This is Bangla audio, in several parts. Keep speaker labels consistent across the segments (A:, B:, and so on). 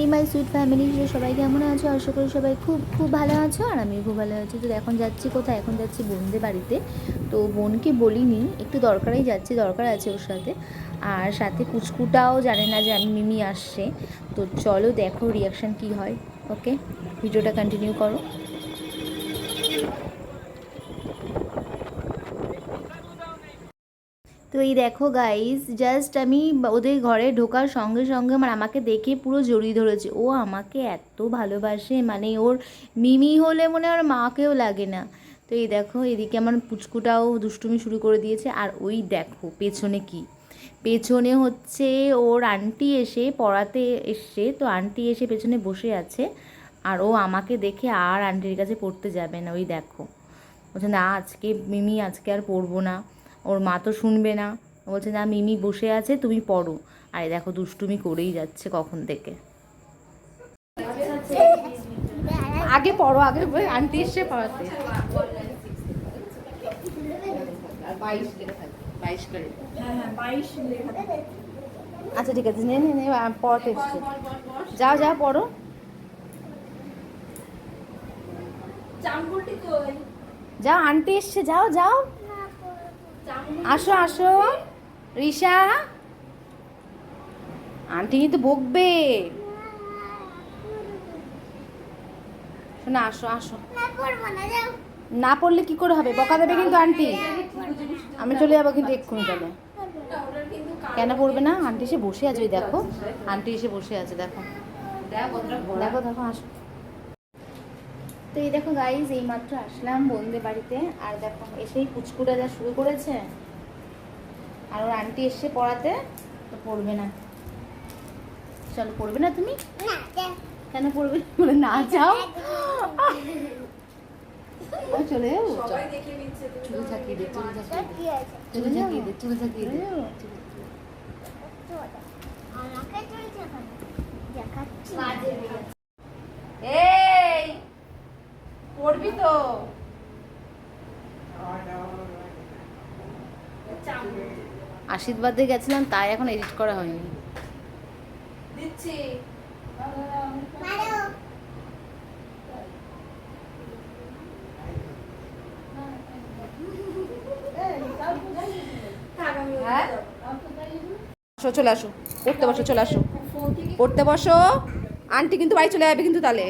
A: এই মাই সুইট ফ্যামিলি সবাই কেমন আছো? আশা করি সবাই খুব খুব ভালো আছো আর আমিও খুব ভালো আছি। তো এখন যাচ্ছি কোথায়? এখন যাচ্ছি বোনদের বাড়িতে। তো বোনকে বলিনি, একটু দরকারেই যাচ্ছি, দরকার আছে ওর সাথে। আর সাথে কুচকুটাও জানে না যে আমি মিমি আসছে। তো চলো দেখো রিয়াকশান কি হয় ওকে ভিডিওটা কন্টিনিউ করো। তো এই দেখো গাইস জাস্ট আমি ওদের ঘরে ঢোকার সঙ্গে সঙ্গে আমার আমাকে দেখে পুরো জড়িয়ে ধরেছে। ও আমাকে এত ভালোবাসে মানে ওর মিমি হলে মনে ওর মাকেও লাগে না। তো এই দেখো, এদিকে আমার পুচকুটাও দুষ্টুমি শুরু করে দিয়েছে। আর ওই দেখো, পেছনে কি? পেছনে হচ্ছে ওর আন্টি এসে পড়াতে এসছে। তো আন্টি এসে পেছনে বসে আছে। আর ও আমাকে দেখে আর আন্টির কাছে পড়তে যাবে না, ওই দেখো। বলছে, না, আজকে মিমি, আজকে আর পড়ব না। ওর মা তো শুনবে না। বলছে, না, মিমি বসে আছে, তুমি পড়ো। আর দেখো, দুষ্টুমি করেই যাচ্ছে কখন থেকে।
B: আগে পড়ো, আগে আন্টি এসে পড়াতে।
A: আচ্ছা ঠিক আছে, নে নে নে পড়াতে এসছে। যাও যাও, পড়ো। যাও, আন্টি এসছে, যাও যাও। আসো আসো। রিশা। আন্টি কিন্তু বকবে। শোনা, আসো আসো। না পড়লে কি করে হবে? বকা দেবে কিন্তু আন্টি। আমি চলে যাব কিন্তু এক্ষুনি তাহলে। কেন পড়বে না? আন্টি এসে বসে আছে, ওই দেখো। আন্টি এসে বসে আছে, দেখো। দেখো দেখো, আসো। তো এই দেখো গাইজ এই মাত্র আসলাম বোনদের বাড়িতে। আর দেখো এসেই পুচকুটা যা শুরু করেছে। আর ওর আন্টি এসে পড়াতে তো পড়বে না। চলো পড়বে না তুমি? কেন পড়বে? না? বলে না যাও। চলে যাব? চুল। ঝাঁকিয়ে দে চুল ঝাঁকিয়ে দে। চুল ঝাঁকিয়ে দে চুল ঝাঁকিয়ে দে।
B: এই পড়বি তো।
A: আশীর্বাদে গেছিলাম তাই এখন এডিট করা হয়নি।
B: দিচ্ছি। হ্যাঁ? আসো চলে আসো। পড়তে বসো চলে আসো। পড়তে বসো। আন্টি কিন্তু বাড়ি চলে যাবে কিন্তু তাহলে।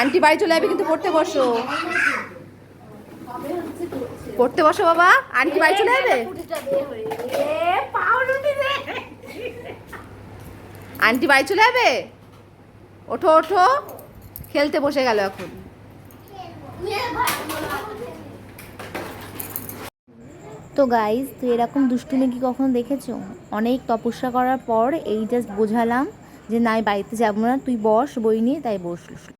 B: আন্টি বাড়ি চলে যাবে কিন্তু পড়তে বসো। পড়তে বসো বাবা। আন্টি বাড়ি চলে যাবে? আন্টি বাড়ি চলে যাবে? ওঠো ওঠো। খেলতে বসে গেল এখন।
A: তো গাইজ তুই এরকম দুষ্টুমি কি কখনো দেখেছ? অনেক তপস্যা করার পর এই জাস্ট বোঝালাম। যে নাই বাড়িতে যাব না তুই বস বই নিয়ে তাই বসল